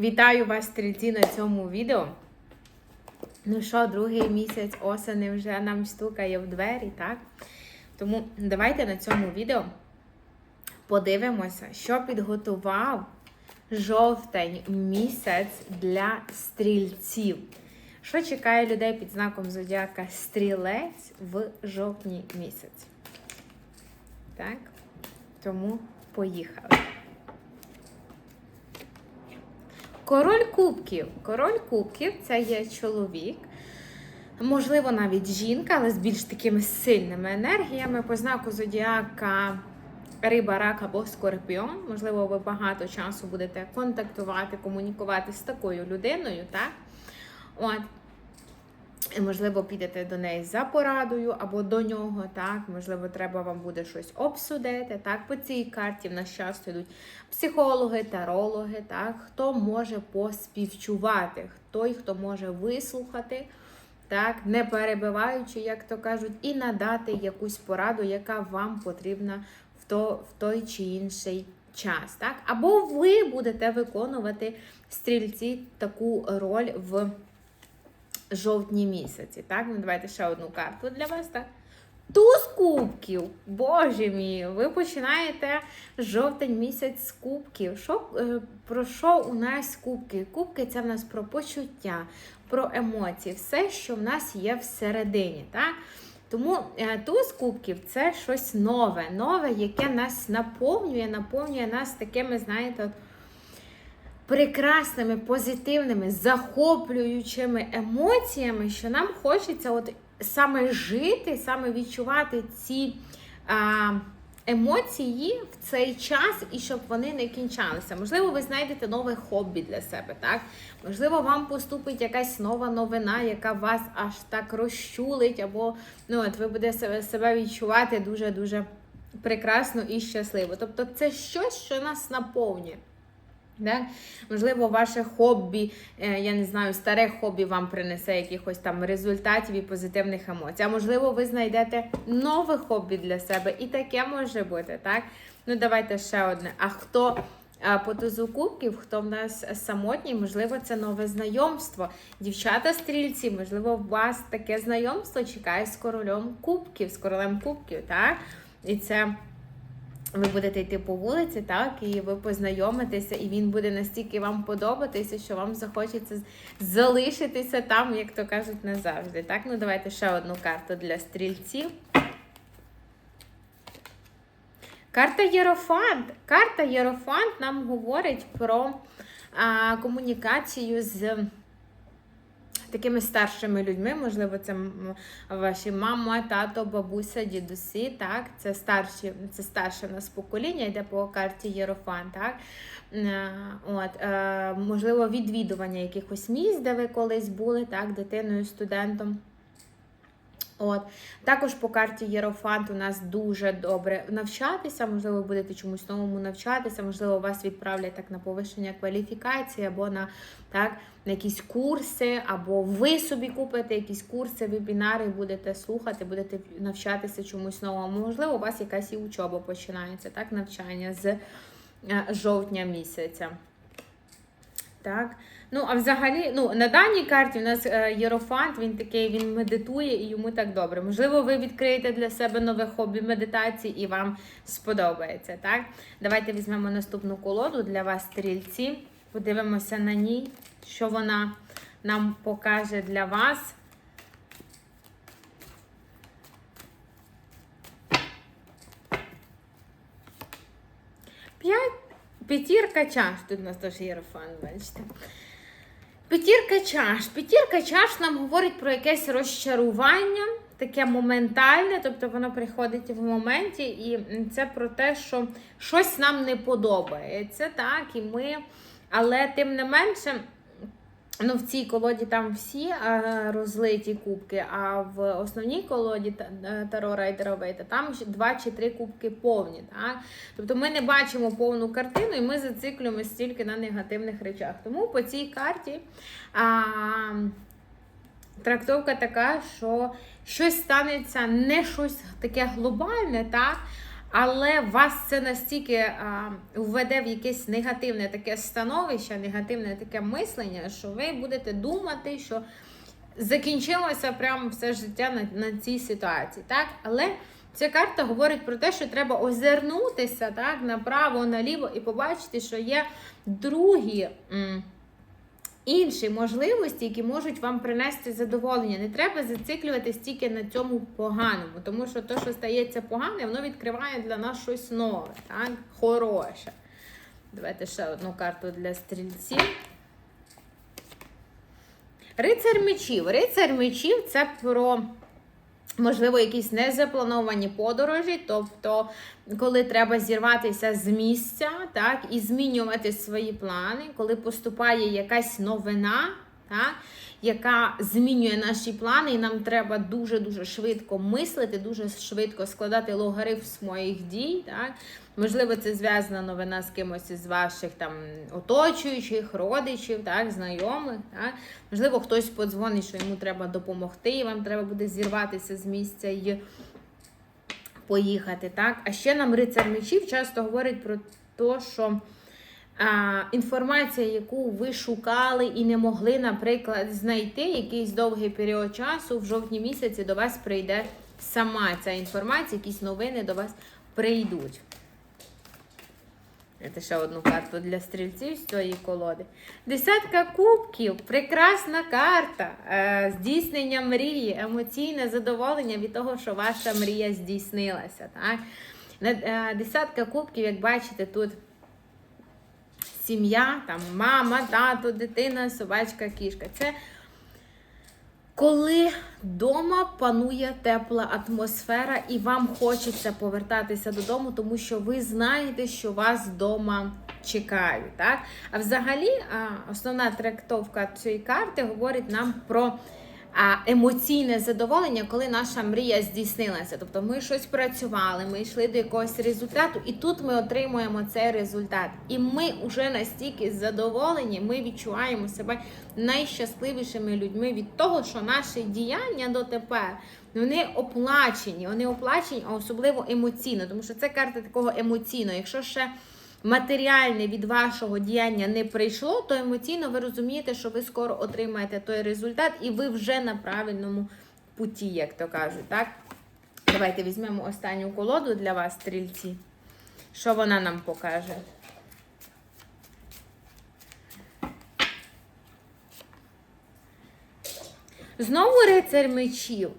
Вітаю вас, стрільці, на цьому відео. Ну що, другий місяць осені вже нам стукає в двері, так? Тому давайте на цьому відео подивимося, що підготував жовтень місяць для стрільців. Що чекає людей під знаком зодіака стрілець в жовтні місяці? Так? Тому поїхали. Король кубків. Король кубків це є чоловік, можливо, навіть жінка, але з більш такими сильними енергіями. По знаку зодіака риба, рак або скорпіон. Можливо, ви багато часу будете контактувати, комунікувати з такою людиною, так? От. Можливо, підете до неї за порадою або до нього, так, можливо, треба вам буде щось обсудити. Так, по цій карті в нас часто йдуть психологи, тарологи, так, хто може поспівчувати, той, хто може вислухати, так, не перебиваючи, як то кажуть, і надати якусь пораду, яка вам потрібна в, то, в той чи інший час. Так? Або ви будете виконувати стрільці таку роль в жовтні місяці. Так, ну давайте ще одну карту для вас. так. Туз кубків, боже мій, ви починаєте жовтень місяць з кубків. Що, е, про що у нас кубки? Кубки це в нас про почуття, про емоції, все, що в нас є всередині. Так? Тому е, туз кубків це щось нове, нове, яке нас наповнює, наповнює нас такими, знаєте, от, прекрасними, позитивними, захоплюючими емоціями, що нам хочеться от саме жити, саме відчувати ці емоції в цей час і щоб вони не кінчалися. Можливо, ви знайдете нове хобі для себе, так? Можливо, вам поступить якась нова новина, яка вас аж так розчулить, або ну, от ви будете себе відчувати дуже-дуже прекрасно і щасливо. Тобто, це щось, що нас наповнює. Так? Можливо, ваше хобі, е, я не знаю, старе хобі вам принесе якихось там результатів і позитивних емоцій. А можливо, ви знайдете нове хобі для себе. І таке може бути, так? Ну, давайте ще одне. А хто а, по тузу кубків, хто в нас самотній, можливо, це нове знайомство. Дівчата-стрільці, можливо, у вас таке знайомство чекає з королем кубків, з королем кубків, так? І це. Ви будете йти по вулиці, так, і ви познайомитеся, і він буде настільки вам подобатися, що вам захочеться залишитися там, як то кажуть, назавжди. Так, ну давайте ще одну карту для стрільців. Карта Єрофант. Карта Єрофант нам говорить про а, комунікацію з такими старшими людьми, можливо, це ваші мама, тато, бабуся, дідусі, так, це старші, це старше в нас покоління, йде по карті Єрофан, так. От, е, Можливо, відвідування якихось місць, де ви колись були, так, дитиною, студентом. От. Також по карті Єрофант у нас дуже добре навчатися, можливо, ви будете чомусь новому навчатися, можливо, вас відправлять так на повищення кваліфікації, або на так, на якісь курси, або ви собі купите якісь курси, вебінари, будете слухати, будете навчатися чомусь новому. Можливо, у вас якась і учоба починається, так, навчання з жовтня місяця. Так. Ну, а взагалі, ну, на даній карті у нас е, Єрофант, він такий, він медитує і йому так добре. Можливо, ви відкриєте для себе нове хобі медитації і вам сподобається. так? Давайте візьмемо наступну колоду для вас, стрільці. Подивимося на ній, що вона нам покаже для вас. П'ять. П'ятірка чаш. Тут у нас теж єрофан, бачите. П'ятірка чаш. П'ятірка чаш нам говорить про якесь розчарування, таке моментальне, тобто воно приходить в моменті, і це про те, що щось нам не подобається, так, і ми, але тим не менше. Ну, в цій колоді там всі а, розлиті кубки, а в основній колоді Таро Райдера Вейта там два чи три кубки повні. Так? Тобто ми не бачимо повну картину і ми зациклюємося стільки на негативних речах. Тому по цій карті а, трактовка така, що щось станеться не щось таке глобальне, так? Але вас це настільки а, введе в якесь негативне таке становище, негативне таке мислення, що ви будете думати, що закінчилося прямо все життя на, на цій ситуації. Так? Але ця карта говорить про те, що треба озирнутися так, направо, наліво і побачити, що є другі. Інші можливості, які можуть вам принести задоволення. Не треба зациклюватись тільки на цьому поганому, тому що те, що стається погане, воно відкриває для нас щось нове, так? хороше. Давайте ще одну карту для стрільців. Рицар мечів. Рицар мечів це про, можливо, якісь незаплановані подорожі, тобто, коли треба зірватися з місця, так, і змінювати свої плани, коли поступає якась новина, так, яка змінює наші плани, і нам треба дуже-дуже швидко мислити, дуже швидко складати логарифм своїх дій. Так. Можливо, це зв'язана новина з кимось із ваших там оточуючих, родичів, так, знайомих. Так. Можливо, хтось подзвонить, що йому треба допомогти, і вам треба буде зірватися з місця і поїхати. Так. А ще нам рицар мечів часто говорить про те, що інформація, яку ви шукали і не могли, наприклад, знайти якийсь довгий період часу, в жовтні місяці до вас прийде сама ця інформація, якісь новини до вас прийдуть. Це ще одну карту для стрільців з цієї колоди. Десятка кубків, прекрасна карта. Е, здійснення мрії, емоційне задоволення від того, що ваша мрія здійснилася. Так? Е, десятка кубків, як бачите, тут сім'я, там мама, тато, дитина, собачка, кішка. Це коли вдома панує тепла атмосфера, і вам хочеться повертатися додому, тому що ви знаєте, що вас вдома чекають. Так? А взагалі, основна трактовка цієї карти говорить нам про емоційне задоволення, коли наша мрія здійснилася. Тобто ми щось працювали, ми йшли до якогось результату, і тут ми отримуємо цей результат. І ми вже настільки задоволені, ми відчуваємо себе найщасливішими людьми від того, що наші діяння дотепер вони оплачені, вони оплачені, а особливо емоційно, тому що це карта такого емоційного. Якщо ще матеріальне від вашого діяння не прийшло, то емоційно ви розумієте, що ви скоро отримаєте той результат, і ви вже на правильному путі, як то кажуть. так? Давайте візьмемо останню колоду для вас, стрільці. Що вона нам покаже? Знову рицар мечів.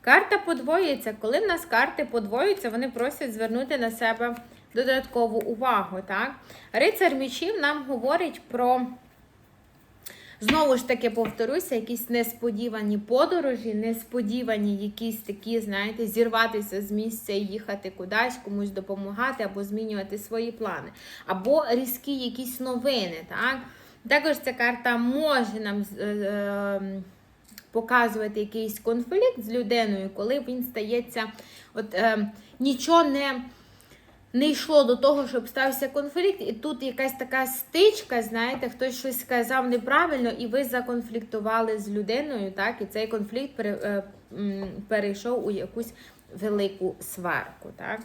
Карта подвоюється. Коли в нас карти подвоюються, вони просять звернути на себе додаткову увагу. Так? Рицар мічів нам говорить про, знову ж таки, повторюся, якісь несподівані подорожі, несподівані якісь такі, знаєте, зірватися з місця і їхати кудись, комусь допомагати або змінювати свої плани. Або різкі якісь новини. так? Також ця карта може нам. Е, е, Показувати якийсь конфлікт з людиною, коли він стається, от е, нічого не не йшло до того, щоб стався конфлікт, і тут якась така стичка, знаєте, хтось щось сказав неправильно, і ви законфліктували з людиною, так, і цей конфлікт е, перейшов у якусь велику сварку. так.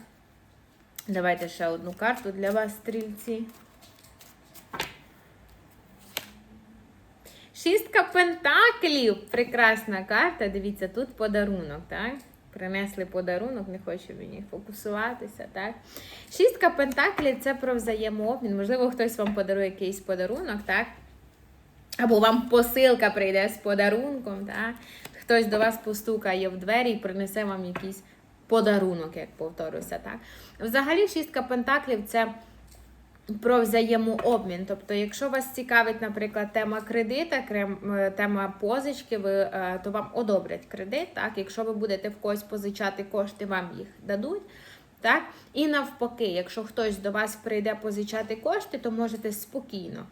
Давайте ще одну карту для вас, стрільці. Шістка пентаклів. Прекрасна карта. Дивіться, тут подарунок, так? Принесли подарунок, не хочу мені фокусуватися. так? Шістка пентаклів це про взаємообмін. Можливо, хтось вам подарує якийсь подарунок, так? Або вам посилка прийде з подарунком, так? хтось до вас постукає в двері і принесе вам якийсь подарунок, як повторюся. так? Взагалі, шістка пентаклів це про взаємообмін. Тобто, якщо вас цікавить, наприклад, тема кредита, е, тема позички, ви, е, то вам одобрять кредит. Так? Якщо ви будете в когось позичати кошти, вам їх дадуть. Так? І навпаки, якщо хтось до вас прийде позичати кошти, то можете спокійно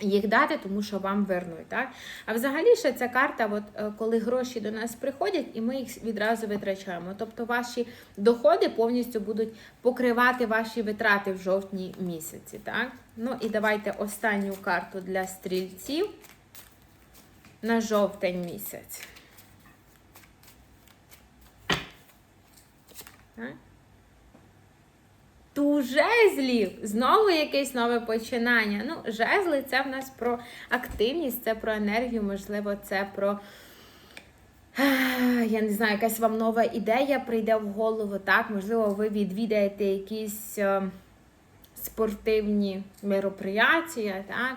їх дати, тому що вам вернуть. Так? А взагалі ще ця карта, от, е, коли гроші до нас приходять, і ми їх відразу витрачаємо. Тобто ваші доходи повністю будуть покривати ваші витрати в жовтні місяці. Так? Ну і давайте останню карту для стрільців на жовтень місяць. Так? Ту жезлів. Знову якесь нове починання. Ну, жезли це в нас про активність, це про енергію, можливо, це про. Я не знаю, якась вам нова ідея прийде в голову, так? Можливо, ви відвідаєте якісь е, спортивні мероприятия, так?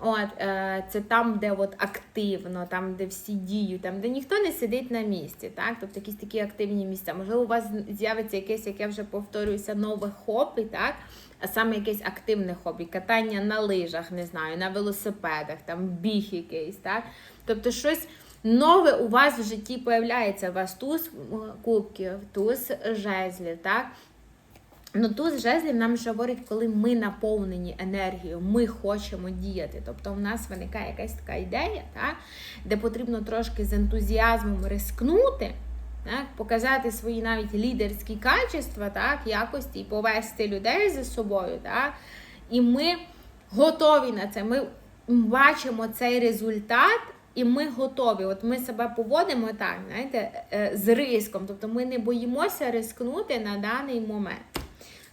От, е, це там, де от активно, там, де всі діють, там, де ніхто не сидить на місці, так? Тобто якісь такі активні місця. Можливо, у вас з'явиться якесь, як я вже повторююся, нове хобі, так? А саме якесь активне хобі, катання на лижах, не знаю, на велосипедах, там біг якийсь, так? Тобто щось нове у вас в житті появляється. У вас туз е, кубків, туз жезлів, так? Ну, туз жезлів нам ще говорить, коли ми наповнені енергією, ми хочемо діяти. Тобто в нас виникає якась така ідея, так, де потрібно трошки з ентузіазмом рискнути, так, показати свої навіть лідерські качества, так, якості і повести людей за собою. Так, і ми готові на це. Ми бачимо цей результат. І ми готові. От ми себе поводимо так, знаєте, е, з риском. Тобто ми не боїмося рискнути на даний момент.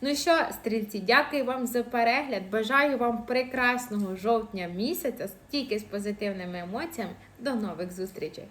Ну що, стрільці, дякую вам за перегляд. Бажаю вам прекрасного жовтня місяця, стільки з позитивними емоціями. До нових зустрічей!